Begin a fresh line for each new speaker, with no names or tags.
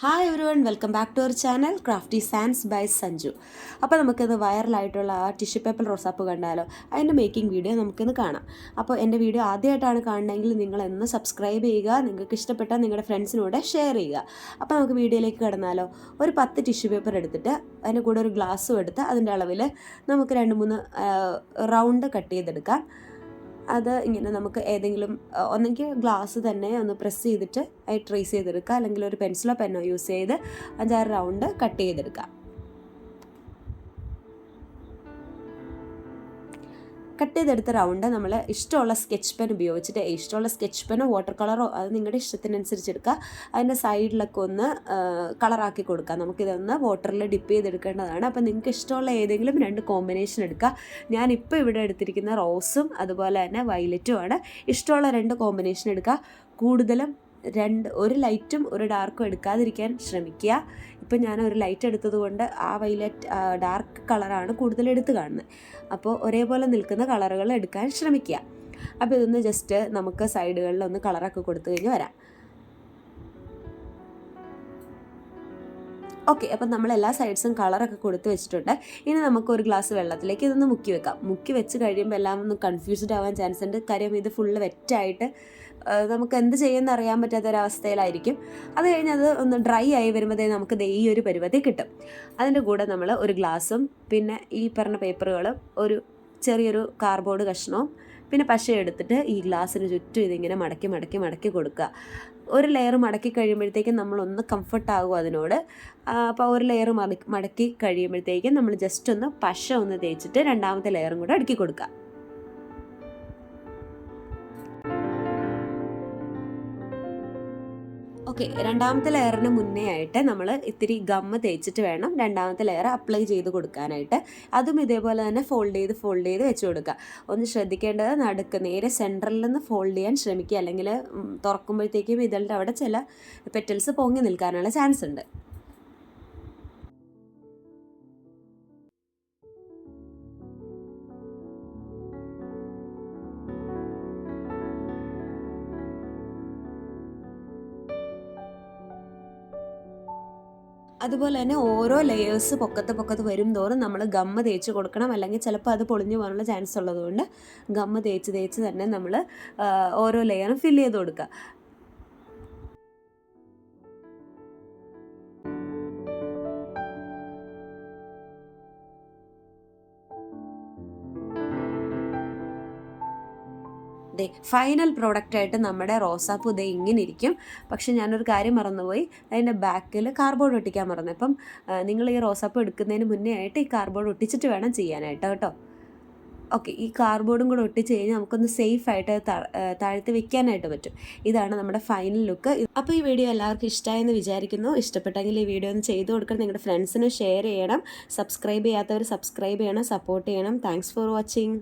Hi everyone welcome back to our channel crafty sans by Sanju അപ്പോൾ നമുക്കിത് വൈറലായിട്ടുള്ള ആ tissue paper റോസാപ്പ് കണ്ടാലോ? അതിന്റെ മേക്കിംഗ് വീഡിയോ നമുക്കിന്ന് കാണാം. അപ്പോൾ എന്റെ വീഡിയോ ആദ്യമായിട്ടാണ് കാണണമെങ്കിൽ നിങ്ങൾ എന്ന് സബ്സ്ക്രൈബ് ചെയ്യുക നിങ്ങൾക്ക് ഇഷ്ടപ്പെട്ടാൽ നിങ്ങളുടെ ഫ്രണ്ട്സിനൂടെ ഷെയർ ചെയ്യുക. അപ്പോൾ നമുക്ക് വീഡിയോയിലേക്ക് കടന്നാലോ? ഒരു പത്ത് ടിഷ്യൂ പേപ്പർ എടുത്തിട്ട് അതിന്റെ കൂടെ ഒരു ഗ്ലാസ്സും എടുത്ത് അതിന്റെ അളവിൽ നമുക്ക് രണ്ട് മൂന്ന് റൗണ്ട് കട്ട് ചെയ്തെടുക്കാം. അത് ഇങ്ങനെ നമുക്ക് ഏതെങ്കിലും ഒന്നെങ്കിൽ ഗ്ലാസ് തന്നെ ഒന്ന് പ്രസ് ചെയ്തിട്ട് അത് ട്രേസ് ചെയ്തെടുക്കുക. അല്ലെങ്കിൽ ഒരു പെൻസിലോ പെന്നോ യൂസ് ചെയ്ത് അഞ്ചാറ് റൗണ്ട് കട്ട് ചെയ്തെടുക്കുക. കട്ട് ചെയ്തെടുത്ത റൗണ്ട് നമ്മൾ ഇഷ്ടമുള്ള സ്കെച്ച് പെൻ ഉപയോഗിച്ചിട്ട് ഇഷ്ടമുള്ള സ്കെച്ച് പെനോ വാട്ടർ കളറോ അത് നിങ്ങളുടെ ഇഷ്ടത്തിനനുസരിച്ച് എടുക്കുക. അതിന്റെ സൈഡിലൊക്കെ ഒന്ന് കളറാക്കി കൊടുക്കുക. നമുക്കിതൊന്ന് വാട്ടറിൽ ഡിപ്പ് ചെയ്തെടുക്കേണ്ടതാണ്. അപ്പോൾ നിങ്ങൾക്ക് ഇഷ്ടമുള്ള ഏതെങ്കിലും രണ്ട് കോമ്പിനേഷൻ എടുക്കുക. ഞാനിപ്പോൾ ഇവിടെ എടുത്തിരിക്കുന്ന റോസും അതുപോലെ തന്നെ വയലറ്റും ആണ്. ഇഷ്ടമുള്ള രണ്ട് കോമ്പിനേഷൻ എടുക്കുക. കൂടുതലും രണ്ട് ഒരു ലൈറ്റും ഒരു ഡാർക്കും എടുക്കാതിരിക്കാൻ ശ്രമിക്കുക. ഇപ്പം ഞാൻ ഒരു ലൈറ്റ് എടുത്തതുകൊണ്ട് ആ വൈലറ്റ് ഡാർക്ക് കളറാണ് കൂടുതൽ എടുത്ത് കാണുന്നത്. അപ്പോൾ ഒരേപോലെ നിൽക്കുന്ന കളറുകൾ എടുക്കാൻ ശ്രമിക്കുക. അപ്പോൾ ഇതൊന്ന് ജസ്റ്റ് നമുക്ക് സൈഡുകളിൽ ഒന്ന് കളറൊക്കെ കൊടുത്തു കഴിഞ്ഞ് വരാം. ഓക്കെ അപ്പം നമ്മൾ എല്ലാ സൈഡ്സും കളറൊക്കെ കൊടുത്ത് വെച്ചിട്ടുണ്ട്. ഇനി നമുക്ക് ഒരു ഗ്ലാസ് വെള്ളത്തിലേക്ക് ഇതൊന്ന് മുക്കി വെക്കാം. മുക്കി വെച്ച് കഴിയുമ്പോൾ എല്ലാം ഒന്ന് കൺഫ്യൂസ്ഡ് ആവാൻ ചാൻസ് ഉണ്ട്. കാര്യം ഇത് ഫുള്ള് വെറ്റായിട്ട് നമുക്ക് എന്ത് ചെയ്യുമെന്ന് അറിയാൻ പറ്റാത്ത ഒരവസ്ഥയിലായിരിക്കും അത് കഴിഞ്ഞ് അത് ഒന്ന് ഡ്രൈ ആയി വരുമ്പോഴേ നമുക്ക് ഈ ഒരു പരുവത്തിൽ കിട്ടും. അതിന്റെ കൂടെ നമ്മൾ ഒരു ഗ്ലാസും പിന്നെ ഈ പറഞ്ഞ പേപ്പറുകളും ഒരു ചെറിയൊരു കാർബോർഡ് കഷ്ണവും പിന്നെ പശ എടുത്തിട്ട് ഈ ഗ്ലാസ്സിന് ചുറ്റും ഇതിങ്ങനെ മടക്കി മടക്കി മടക്കി കൊടുക്കുക. ഒരു ലെയർ മടക്കി കഴിയുമ്പോഴത്തേക്കും നമ്മളൊന്ന് കംഫർട്ട് ആകും അതിനോട്. അപ്പോൾ ഒരു ലെയർ മടക്കി മടക്കി കഴിയുമ്പോഴത്തേക്കും നമ്മൾ ജസ്റ്റ് ഒന്ന് പശ ഒന്ന് തേച്ചിട്ട് രണ്ടാമത്തെ ലെയറും കൂടെ അടുക്കി കൊടുക്കുക. ഓക്കെ രണ്ടാമത്തെ ലെയറിന് മുന്നേ ആയിട്ട് നമ്മൾ ഇത്തിരി ഗമ്മ് തേച്ചിട്ട് വേണം രണ്ടാമത്തെ ലെയർ അപ്ലൈ ചെയ്ത് കൊടുക്കാനായിട്ട്. അതും ഇതേപോലെ തന്നെ ഫോൾഡ് ചെയ്ത് ഫോൾഡ് ചെയ്ത് വെച്ച് കൊടുക്കുക ഒന്ന് ശ്രദ്ധിക്കേണ്ടത് നടുക്ക് നേരെ സെന്ററിൽ നിന്ന് ഫോൾഡ് ചെയ്യാൻ ശ്രമിക്കുക. അല്ലെങ്കിൽ തുറക്കുമ്പോഴത്തേക്കും ഇതളുടെ അവിടെ ചില പെറ്റൽസ് പൊങ്ങി നിൽക്കാനുള്ള ചാൻസ് ഉണ്ട്. അതുപോലെ തന്നെ ഓരോ ലെയേഴ്സ് പൊക്കത്ത് പൊക്കത്ത് വരും തോറും നമ്മൾ ഗമ്മ തേച്ച് കൊടുക്കണം. അല്ലെങ്കിൽ ചിലപ്പോൾ അത് പൊളിഞ്ഞു പോകാനുള്ള ചാൻസ് ഉള്ളതുകൊണ്ട് ഗമ്മ തേച്ച് തേച്ച് തന്നെ നമ്മൾ ഓരോ ലെയറും ഫില്ല് ചെയ്ത് കൊടുക്കുക. ദേ ഫൈനൽ പ്രോഡക്റ്റ് ആയിട്ട് നമ്മുടെ റോസാപ്പൂ ദേ ഇങ്ങനെ ഇരിക്കും. പക്ഷെ ഞാനൊരു കാര്യം മറന്നുപോയി. അതിന്റെ ബാക്കിൽ കാർബോർഡ് ഒട്ടിക്കാൻ മറന്നു. അപ്പം നിങ്ങൾ ഈ റോസാപ്പൂ എടുക്കുന്നതിന് മുന്നേ ആയിട്ട് ഈ കാർബോർഡ് ഒട്ടിച്ചിട്ട് വേണം ചെയ്യാനായിട്ട് കേട്ടോ. ഓക്കെ ഈ കാർബോർഡും കൂടെ ഒട്ടിച്ച് കഴിഞ്ഞാൽ നമുക്കൊന്ന് സേഫ് ആയിട്ട് താഴ്ത്തി വെക്കാനായിട്ട് പറ്റും. ഇതാണ് നമ്മുടെ ഫൈനൽ ലുക്ക് അപ്പോൾ ഈ വീഡിയോ എല്ലാവർക്കും ഇഷ്ടമായെന്ന് വിചാരിക്കുന്നു. ഇഷ്ടപ്പെട്ടെങ്കിൽ ഈ വീഡിയോ ഒന്ന് ചെയ്തു കൊടുക്കണം. നിങ്ങളുടെ ഫ്രണ്ട്സിന് ഷെയർ ചെയ്യണം. സബ്സ്ക്രൈബ് ചെയ്യാത്തവർ സബ്സ്ക്രൈബ് ചെയ്യണം. സപ്പോർട്ട് ചെയ്യണം. Thanks for watching